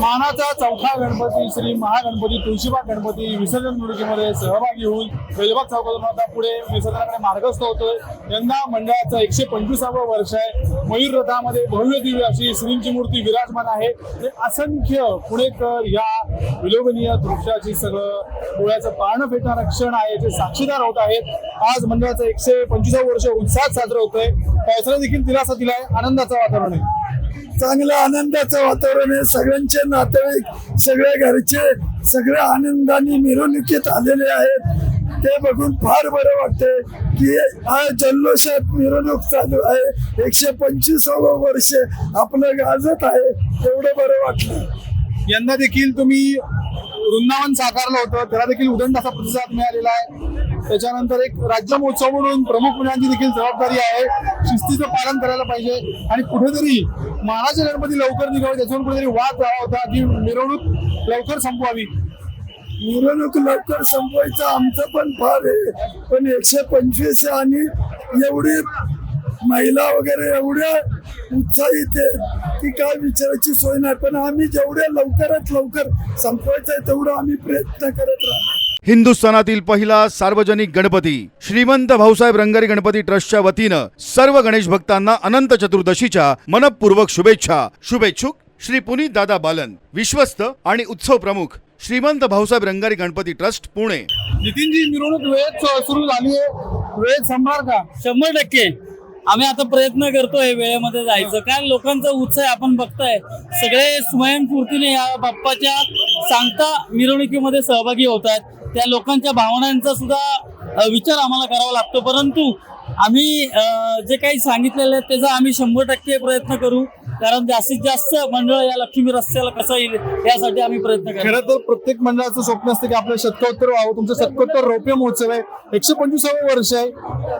मानाचा चौथा गणपती श्री महागणपती तुळशीबाग गणपती विसर्जन मिरवणुकीमध्ये सहभागी होऊन वेलबाग चौकातून आता पुढे विसर्जनाकडे मार्गस्थ होतोय. यंदा मंडळाचं एकशे पंचवीसावं वर्ष आहे. मयूर रथामध्ये भव्य दिव्य अशी श्रींची मूर्ती विराजमान आहे. असंख्य पुणेकर या विलोभनीय दृश्याची सगळं डोळ्याचं पारणं फेटणारं क्षण आहे जे साक्षीदार होत आहेत. आज मंडळाचं एकशे पंचवीसावं वर्ष उत्साहात साजरं होतंय. पावसाने देखील दिलासा दिलाय. आनंदाचं वातावरण आहे. चांगलं आनंदाचं वातावरण आहे. सगळ्यांचे नातेवाईक सगळ्या घरचे सगळ्या आनंदाने मिरवणुकीत आलेले आहेत. ते बघून फार बरं वाटतंय की हा जल्लोषात मिरवणूक चालू आहे. एकशे पंचवीसावं वर्ष आपलं गाजत आहे. तेवढं बरं वाटलं. यंदा देखील तुम्ही वृंदावन साकारलं होतं. त्याला देखील उदंड असा प्रतिसाद मिळालेला आहे. त्याच्यानंतर एक राज्य महोत्सव म्हणून प्रमुख पुण्यांची देखील जबाबदारी आहे. शिस्तीचं पालन करायला पाहिजे. आणि कुठेतरी महाराज गणपती लवकर निघावे त्याच्यावर कुठेतरी वाद झाला होता की मिरवणूक लवकर संपवावी. मिरवणूक लवकर संपवायचं आमचं पण फार आहे. पण एकशे पंचवीस आणि एवढी महिला वगैरे एवढ्या उत्साहित आहे की काय विचारायची सोय नाही. पण आम्ही जेवढ्या लवकरात लवकर संपवायचं आहे तेवढं आम्ही प्रयत्न करत राहतो हिंदुस्थानातील पहिला सार्वजनिक गणपती. श्रीमंत भाऊसाहेब रंगारी गणपती ट्रस्टच्या वतीनं सर्व गणेश भक्तांना अनंत चतुर्दशीच्या मनपूर्वक शुभेच्छा. शुभेच्छुक श्री पुनीत दादा बालन विश्वस्त आणि उत्सव प्रमुख श्रीमंत भाऊसाहेब रंगारी गणपती ट्रस्ट पुणे. नितीनजी मिरवणूक वेळेत सुरू झाली आहे. वेळेत संपणार का? शंभर टक्के. आम्ही आता प्रयत्न करतोय वेळेमध्ये जायचं. काय लोकांचा उत्साह आपण बघताय. सगळे स्वयंस्फूर्तीने या बाप्पाच्या सांगता मिरवणुकीमध्ये सहभागी होत आहेत त्या लोकांच्या भावनांचा सुद्धा विचार आम्हाला करावा लागतो. परंतु आम्ही जे काही सांगितलेलं आहे त्याचा आम्ही शंभर टक्के प्रयत्न करू. कारण जास्तीत जास्त मंडळ या लक्ष्मी रस्त्याला कसं येईल यासाठी आम्ही प्रयत्न करू खरं तर प्रत्येक मंडळाचं स्वप्न असतं की आपलं शतकोत्तर व्हावं. तुमचं शतकोत्तर रौप्य महोत्सव आहे. एकशे पंचवीसावं वर्ष आहे.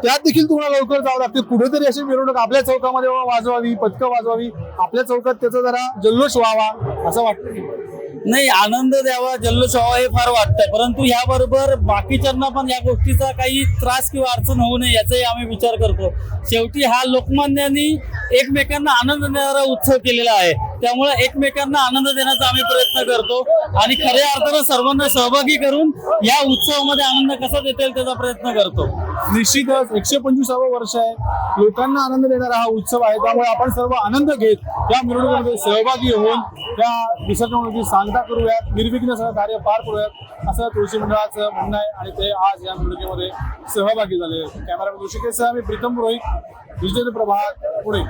त्यात देखील तुम्हाला लवकर जावं लागते. कुठेतरी अशी मिरवणूक आपल्या चौकामध्ये वाजवावी पथकं वाजवावी. आपल्या चौकात त्याचा जरा जल्लोष व्हावा असं वाटतं. नाही आनंद द्यावा जल्लोष व्हावा हे फार वाटतंय. परंतु याबरोबर बाकीच्यांना पण या गोष्टीचा काही त्रास किंवा अडचण होऊ नये याचाही आम्ही विचार करतो. शेवटी हा लोकमान्यांनी एकमेकांना आनंद देणारा उत्सव केलेला आहे. त्यामुळे एकमेकांना आनंद देण्याचा आम्ही प्रयत्न करतो. आणि खऱ्या अर्थानं सर्वांना सहभागी करून या उत्सवामध्ये आनंद कसा देता येईल त्याचा प्रयत्न करतो. निश्चितच एकशे पंचवीसावं वर्ष आहे. लोकांना आनंद देणारा हा उत्सव आहे. त्यामुळे आपण सर्व आनंद घेत या मिरवणुकीमध्ये सहभागी होऊन त्या विसर्जनाची सांगता करूयात निर्विघ्न सगळं कार्य पार करूयात असं तुळशी मंडळाचं म्हणणं आहे आणि ते आज या मिरवणुकीमध्ये सहभागी झाले कॅमेरामॅन ऋषिकेसह मी प्रीतम पुरोहित विजय प्रभात पुणे.